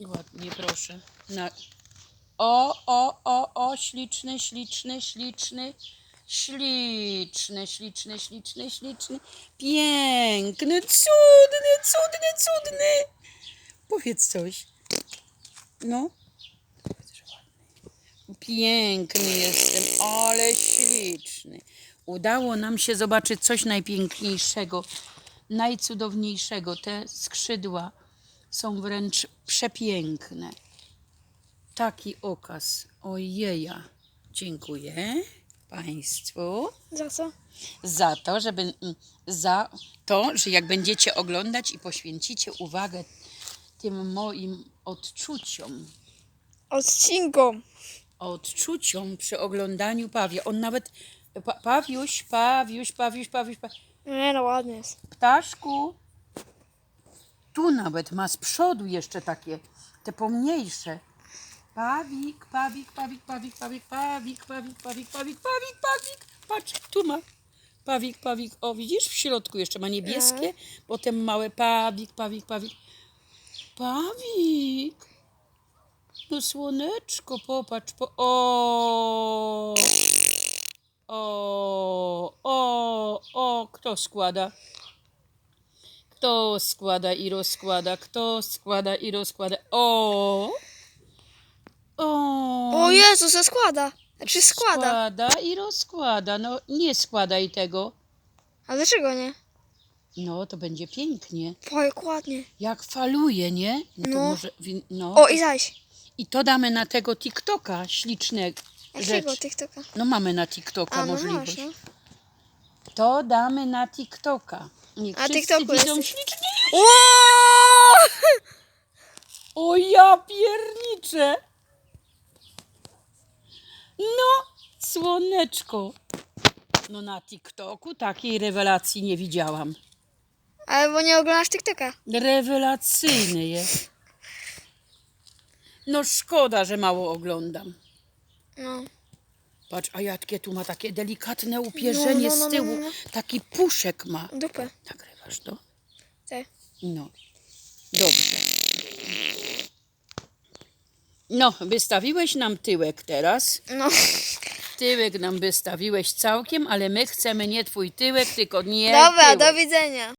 Ładnie, proszę. Na... O, o, o, o, śliczny, śliczny, śliczny, śliczny, śliczny, śliczny, śliczny, piękny, cudny, cudny, cudny. Powiedz coś. No. Piękny jestem, ale śliczny. Udało nam się zobaczyć coś najpiękniejszego, najcudowniejszego. Te skrzydła są wręcz przepiękne. Taki okaz. Ojeja. Dziękuję Państwu Za co? za to, żeby mm, za to, że jak będziecie oglądać i poświęcicie uwagę tym moim odczuciom, Odcinkom. odczuciom przy oglądaniu Pawia. On nawet pa, Pawiuś, Pawiuś, Pawiuś, Pawiuś, Pawiuś, Nie no, ładnie jest. ptaszku. Tu nawet ma z przodu jeszcze takie, te pomniejsze. Pawik, pawik, pawik, pawik, pawik, pawik, pawik, pawik, pawik, pawik, pawik. Patrz, tu ma. Pawik, pawik. O, widzisz? W środku jeszcze ma niebieskie, potem małe pawik, pawik, pawik. Pawik. No słoneczko, popatrz, po... O! O, o, o, kto składa? Kto składa i rozkłada? Kto składa i rozkłada? O! O! O Jezus, to składa. Znaczy składa. Składa i rozkłada. No nie składaj tego. A dlaczego nie? No to będzie pięknie. O, jak faluje, nie? No. To No. może, no. O, i zaś. I to damy na tego TikToka ślicznego. Jakiego Rzecz. TikToka? No mamy na TikToka A, no możliwość. masz, no. To damy na TikToka. Niech A wszyscy TikToku widzą ślicznie. Ło! O ja pierniczę! No, słoneczko. No na TikToku takiej rewelacji nie widziałam. Ale bo nie oglądasz TikToka. Rewelacyjny jest. No szkoda, że mało oglądam. No. Patrz, a jakie tu ma takie delikatne upierzenie No, no, no, z tyłu. no, no. Taki puszek ma. Dupę. Nagrywasz to? Tak. No. Dobrze. No, wystawiłeś nam tyłek teraz. No. Tyłek nam wystawiłeś całkiem, ale my chcemy nie twój tyłek, tylko nie Dobra, tyłek. do widzenia.